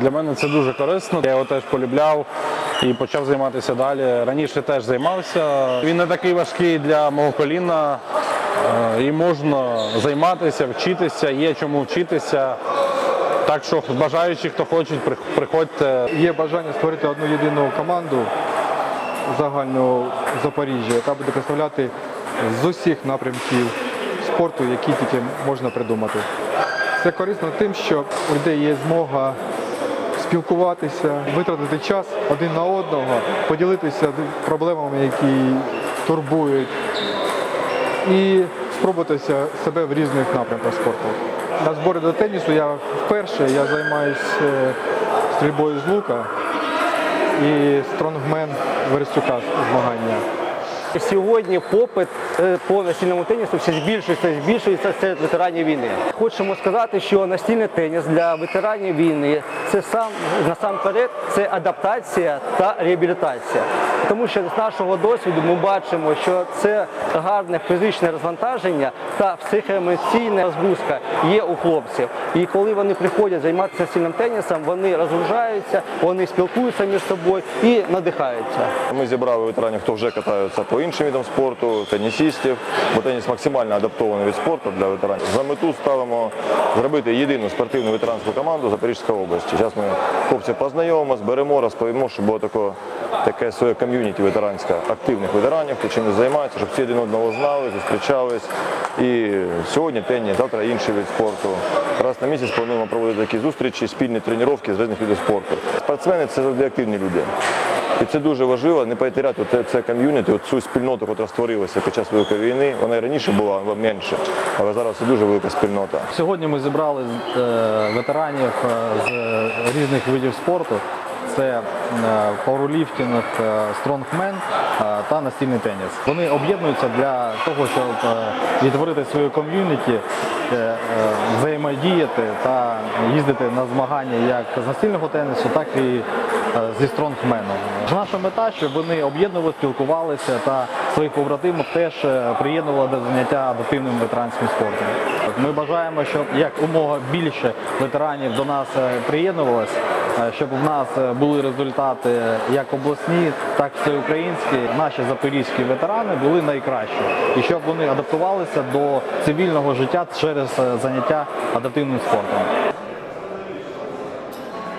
Для мене це дуже корисно. Я його теж полюбляв і почав займатися далі. Раніше теж займався. Він не такий важкий для мого коліна. е, І можна займатися, вчитися, є чому вчитися. Так що бажаючі, хто хочуть, приходьте. Є бажання створити одну єдину команду загальну Запоріжжя, яка буде представляти з усіх напрямків спорту, які тільки можна придумати. Це корисно тим, що у людей є змога спілкуватися, витратити час один на одного, поділитися проблемами, які турбують, і спробувати себе в різних напрямках спорту. На збори до тенісу я вперше я займаюся стрільбою з лука і стронгмен Верестюка змагання. Сьогодні попит е, по настільному тенісу все збільшується, збільшується серед ветеранів війни. Хочемо сказати, що настільний теніс для ветеранів війни це сам насамперед це адаптація та реабілітація. Тому що з нашого досвіду ми бачимо, що це гарне фізичне розвантаження та психоемоційна розгрузка є у хлопців. І коли вони приходять займатися настільним тенісом, вони розгружаються, вони спілкуються між собою і надихаються. Ми зібрали ветеранів, хто вже катаються по іншим видам спорту, тенісістів, бо теніс максимально адаптований від спорту для ветеранів. За мету ставимо зробити єдину спортивну ветеранську команду Запорізької області. Зараз ми хлопців познайомимо, зберемо, розповімо, щоб було таке, таке своє ком'юніті ветеранське, активних ветеранів, хто чимось займається, щоб всі один одного знали, зустрічались. І сьогодні теніс, завтра інший вид спорту. Раз на місяць плануємо проводити такі зустрічі, спільні тренування з різних видів спорту. Спортсмени це завжди активні люди. І це дуже важливо, не потеряти це, це ком'юніті, цю спільноту, яка створилася під час Великої війни. Вона і раніше була менше, але зараз це дуже велика спільнота. Сьогодні ми зібрали е, ветеранів е, з різних видів спорту. Це е, пауерліфтинг, стронгмен та настільний теніс. Вони об'єднуються для того, щоб відтворити свою ком'юніті, взаємодіяти та їздити на змагання як з настільного тенісу, так і зі стронгменом. Наша мета, щоб вони об'єднували, спілкувалися та своїх побратимів теж е, приєднували до заняття адаптивним ветеранським спортом. Ми бажаємо, щоб як умога більше ветеранів до нас е, приєднувалось, е, щоб в нас е, були результати як обласні, так і всеукраїнські. Наші запорізькі ветерани були найкращі, і щоб вони адаптувалися до цивільного життя через е, заняття адаптивним спортом.